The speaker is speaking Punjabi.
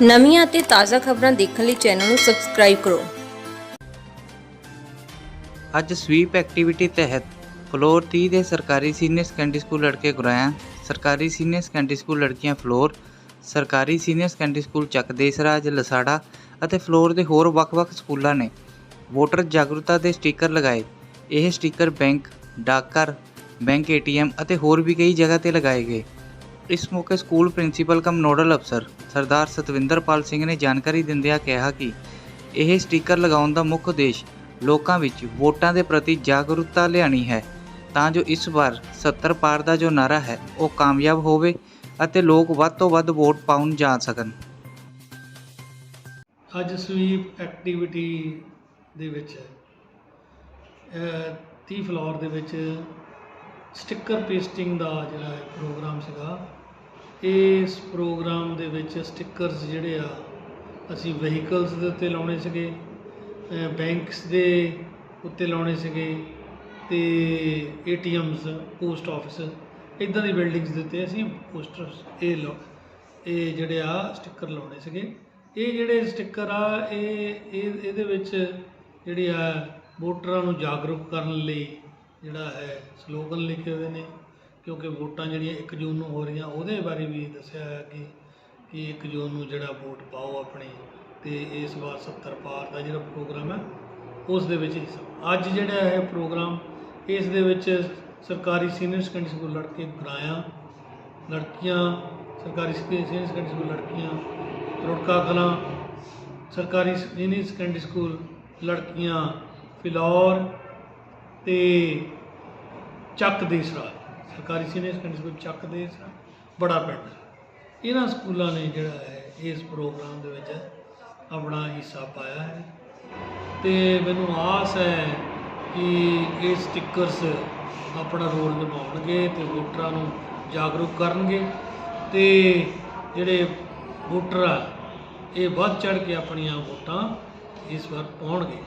ਨਵੀਆਂ ਅਤੇ ਤਾਜ਼ਾ ਖਬਰਾਂ ਦੇਖਣ ਲਈ ਚੈਨਲ ਨੂੰ ਸਬਸਕ੍ਰਾਈਬ ਕਰੋ। ਅੱਜ ਸਵੀਪ ਐਕਟੀਵਿਟੀ ਤਹਿਤ ਫਲੋਰ 30 ਦੇ ਸਰਕਾਰੀ ਸੀਨੀਅਰ ਸੈਕੰਡਰੀ ਸਕੂਲ ਲੜਕੇ ਗੁਰਾਇਆ, ਸਰਕਾਰੀ ਸੀਨੀਅਰ ਸੈਕੰਡਰੀ ਸਕੂਲ ਲੜਕੀਆਂ ਫਲੋਰ ਸਰਕਾਰੀ senior secondary school Chak Desraj, Lasara ਅਤੇ ਫਲੋਰ ਦੇ ਹੋਰ ਵੱਖ-ਵੱਖ ਸਕੂਲਾਂ ਨੇ ਵੋਟਰ ਜਾਗਰੂਕਤਾ ਦੇ ਸਟicker ਲਗਾਏ। ਇਹ ਸਟicker ਬੈਂਕ, ਡਾਕਘਰ, ਬੈਂਕ ਏਟੀਐਮ ਅਤੇ ਹੋਰ ਵੀ ਕਈ ਜਗ੍ਹਾ ਤੇ ਲਗਾਏ ਗਏ। ਇਸ ਮੌਕੇ ਸਕੂਲ ਪ੍ਰਿੰਸੀਪਲ ਕਮ ਨੋਡਲ ਅਫਸਰ ਸਰਦਾਰ ਸਤਵਿੰਦਰਪਾਲ ਸਿੰਘ ਨੇ ਜਾਣਕਾਰੀ ਦਿੰਦਿਆਂ ਕਿਹਾ ਕਿ ਇਹ ਸਟicker ਲਗਾਉਣ ਦਾ ਮੁੱਖ ਉਦੇਸ਼ ਲੋਕਾਂ ਵਿੱਚ ਵੋਟਾਂ ਦੇ ਪ੍ਰਤੀ ਜਾਗਰੂਕਤਾ ਲਿਆਉਣੀ ਹੈ। ਤਾਂ ਜੋ ਇਸ ਵਾਰ 70 ਪਾਰ ਦਾ ਜੋ ਨਾਰਾ ਹੈ ਉਹ ਕਾਮਯਾਬ ਹੋਵੇ ਅਤੇ ਲੋਕ ਵੱਧ ਤੋਂ ਵੱਧ ਵੋਟ ਪਾਉਣ ਜਾ ਸਕਣ। ਅੱਜ ਸਵੀਪ ਐਕਟੀਵਿਟੀ ਦੇ ਵਿੱਚ ਅਹ, 30 ਫਲੋਰ ਦੇ ਵਿੱਚ ਸਟicker ਪੇਸਟਿੰਗ ਦਾ ਜਿਹੜਾ ਪ੍ਰੋਗਰਾਮ ਸੀਗਾ ਇਸ ਪ੍ਰੋਗਰਾਮ ਦੇ ਵਿੱਚ ਸਟickers ਜਿਹੜੇ ਆ, ਅਸੀਂ ਵਹੀਕਲਸ ਦੇ ਉੱਤੇ ਲਾਉਣੇ ਸੀਗੇ ਬੈਂਕਸ ਦੇ ਉੱਤੇ ਲਾਉਣੇ ਸੀਗੇ ਤੇ ਏਟੀਐਮਸ ਪੋਸਟ ਆਫਿਸ ਇਦਾਂ ਦੀ ਬਿਲਡਿੰਗਸ ਦੇ ਉੱਤੇ ਅਸੀਂ ਪੋਸਟਰਸ ਇਹ ਲਾ, ਇਹ ਜਿਹੜੇ ਆ ਸਟicker ਲਾਉਣੇ ਸੀਗੇ। ਇਹ ਜਿਹੜੇ ਸਟicker ਆ, ਇਹ ਇਹ, ਇਹਦੇ ਵਿੱਚ ਜਿਹੜੀ ਆ ਵੋਟਰਾਂ ਨੂੰ ਜਾਗਰੂਕ ਕਰਨ ਲਈ ਜਿਹੜਾ ਹੈ ਸਲੋਗਨ ਲਿਖੇ ਹੋਏ ਨੇ। ਕਿਉਂਕਿ ਵੋਟਾਂ ਜਿਹੜੀਆਂ 1 ਜੂਨ ਨੂੰ ਹੋ ਰਹੀਆਂ, ਉਹਦੇ ਬਾਰੇ ਵੀ ਦੱਸਿਆ ਹੈ ਕਿ ਕਿ 1 ਜੂਨ ਨੂੰ ਜਿਹੜਾ ਵੋਟ ਪਾਓ ਆਪਣੀ ਤੇ ਇਸ ਵਾਰ 70 ਪਾਰ ਦਾ ਜਿਹੜਾ ਪ੍ਰੋਗਰਾਮ ਹੈ, ਉਸ ਦੇ ਵਿੱਚ ਹਿੱਸਾ। ਅੱਜ ਜਿਹੜਾ ਇਹ ਪ੍ਰੋਗਰਾਮ, ਇਸ ਦੇ ਵਿੱਚ ਸਰਕਾਰੀ ਸੀਨੀਅਰ ਸੈਕੰਡਰੀ ਸਕੂਲ ਲੜਕੇ ਗਰਾਇਆ ਲੜਕੀਆਂ, ਸਰਕਾਰੀ ਸੀਨੀਅਰ ਸੈਕੰਡਰੀ ਸਕੂਲ ਲੜਕੀਆਂ, ਰੁੜਕਾ ਕਲਾਂ, ਸਰਕਾਰੀ ਸੀਨੀਅਰ ਸੈਕੰਡਰੀ ਸਕੂਲ ਲੜਕੀਆਂ, ਫਿਲੌਰ ਤੇ ਚੱਕ ਦੇਸਰਾ ਸਰਕਾਰੀ ਸੀਨੀਅਰ ਸੈਕੰਡਰੀ ਸਕੂਲ ਚੱਕ ਦੇਸਰਾ ਬੜਾ ਪਿੰਡ ਇਹਨਾਂ ਸਕੂਲਾਂ ਨੇ ਜਿਹੜਾ ਹੈ, ਇਸ ਪ੍ਰੋਗਰਾਮ ਦੇ ਵਿੱਚ ਆਪਣਾ ਹਿੱਸਾ ਪਾਇਆ ਹੈ। ਤੇ ਮੈਨੂੰ ਆਸ ਹੈ ਕਿ ਇਹ ਸਟickers ਆਪਣਾ ਰੋਲ ਨਿਭਾਉਣਗੇ ਤੇ ਵੋਟਰਾਂ ਨੂੰ ਜਾਗਰੂਕ ਕਰਨਗੇ। ਤੇ ਜਿਹੜੇ ਵੋਟਰ ਆ, ਇਹ ਵੱਧ ਚੜ ਕੇ ਆਪਣੀਆਂ ਵੋਟਾਂ ਇਸ ਵਾਰ ਪਾਉਣਗੇ।